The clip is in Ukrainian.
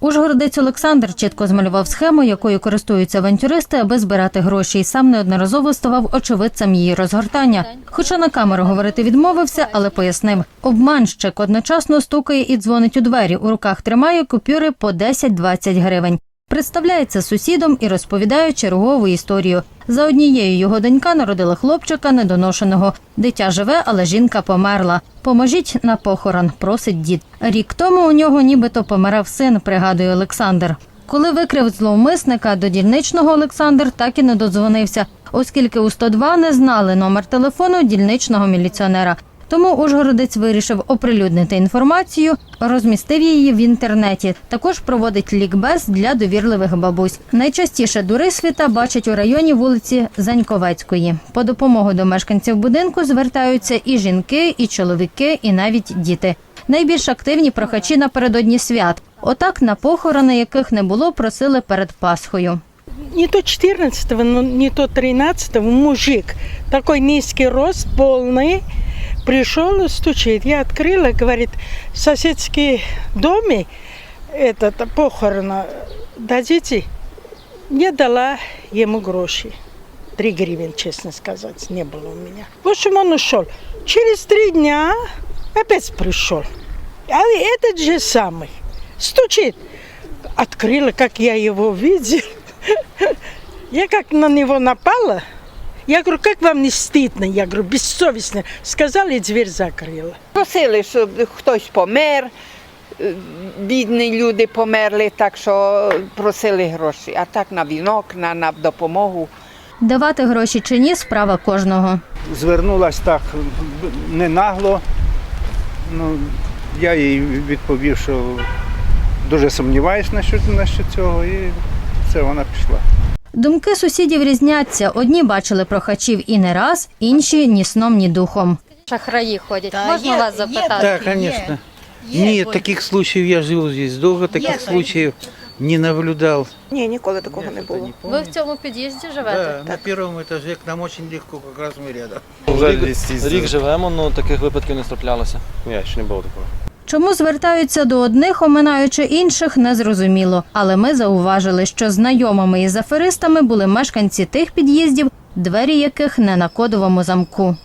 Ужгородець Олександр чітко змалював схему, якою користуються авантюристи, аби збирати гроші, і сам неодноразово ставав очевидцем її розгортання. Хоча на камеру говорити відмовився, але пояснив, обманщик одночасно стукає і дзвонить у двері. У руках тримає купюри по 10-20 гривень. Представляється сусідом і розповідає чергову історію. За однією його донька народила хлопчика недоношеного. Дитя живе, але жінка померла. Поможіть на похорон, просить дід. Рік тому у нього нібито помирав син, пригадує Олександр. Коли викрив зловмисника, до дільничного Олександр так і не додзвонився, оскільки у 102 не знали номер телефону дільничного міліціонера. Тому Ужгородець вирішив оприлюднити інформацію, розмістив її в інтернеті. Також проводить лікбез для довірливих бабусь. Найчастіше дурисвіта бачать у районі вулиці Заньковецької. По допомогу до мешканців будинку звертаються і жінки, і чоловіки, і навіть діти. Найбільш активні прохачі напередодні свят. Отак на похорони, яких не було, просили перед Пасхою. не то 14 но не то 13 мужик, такой низкий рост, полный, пришел и стучит. Я открыла, говорит, в соседский доме этот похорона дадите? Я дала ему гроши. Три гривен, честно сказать, не было у меня. В общем, он ушел. Через три дня опять пришел. А этот же самый стучит. Открыла, как я его видел. Я как на него напала. Я говорю, как вам не стыдно? Я говорю, бессовестно. Сказала и дверь закрыла. Просили, щоб хтось помер, бідні люди померли, так що просили гроші. А так на вінок, на, на допомогу. Давати гроші чи ні справа кожного. звернулась так не нагло. Ну, я їй відповів, що дуже сумніваюсь насчет, насчет цього, і все, вона пішла. Думки сусідів різняться. Одні бачили прохачів і не раз, інші ні сном, ні духом. Шахраї ходять. Можна вас запитати? Да, конечно. Нет, таких случаев я живу здесь долго, таких случаев не наблюдал. Ні, ніколи такого не було. Ви в цьому під'їзді живете? Да, на первом этаже к нам очень легко, как раз мы рядом. Рік, рік живемо, ну таких випадків не траплялося. Ні, ще не було такого. Чому звертаються до одних, оминаючи інших, незрозуміло. Але ми зауважили, що знайомими із аферистами були мешканці тих під'їздів, двері яких не на кодовому замку.